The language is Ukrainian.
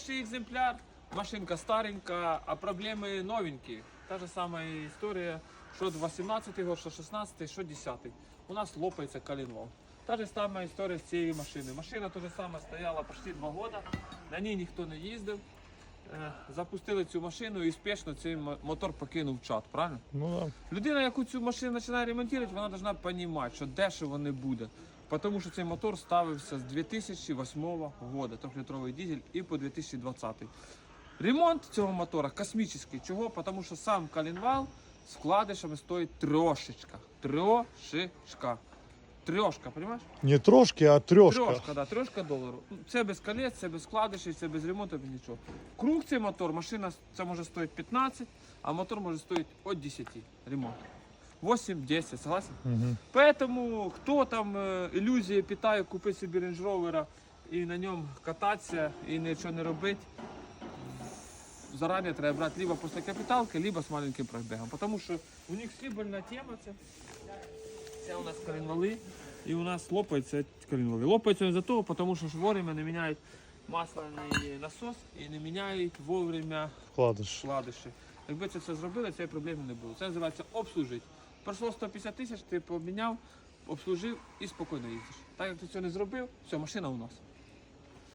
Перший екземпляр, машинка старенька, а проблеми новенькі. Та ж сама історія, що 18-го, що 16-й, що 10-й. У нас лопається коленвал. Та ж сама історія з цієї машини. Машина теж саме стояла почти 2 роки, на ній ніхто не їздив. Е, Запустили цю машину і спішно цей мотор покинув чат, правильно? Ну да. Людина, яку цю машину починає ремонтувати, вона повинна розуміти, що дешево не буде. Тому що цей мотор ставився з 2008 року, трьохлітровий дизель, і по 2020. Ремонт цього мотора космічний. Чого? Тому що сам коленвал з вкладишами стоїть трошечка. Трошечка. Трошка, розумієш? Не трошки, а трьошка. Трошка, да, трошка долару. Ну, Це без колець, це без вкладишів, це без ремонту, без нічого. Круг цей мотор, машина це може стоїть 15, а мотор може стоїть від 10 ремонт. 8-10, согласен? Угу. Поэтому хто там ілюзії питає, купити собі Range Rover і на ньому кататися і нічого не робити, зарані треба брати либо після капіталки, либо з маленьким пробігом. Тому що у них срібельна тема це. Це у нас коленвали, і у нас лопаються коленвали. Лопаються із-за того, тому що вовремя не міняють масляний насос і не міняють вовремя Вкладиш. вкладиші. Якби це все зробили, цієї проблеми не було. Це називається обслужити. Пройшло 150 тисяч, ти поміняв, обслужив і спокійно їздиш. Так як ти цього не зробив, все, машина у нас.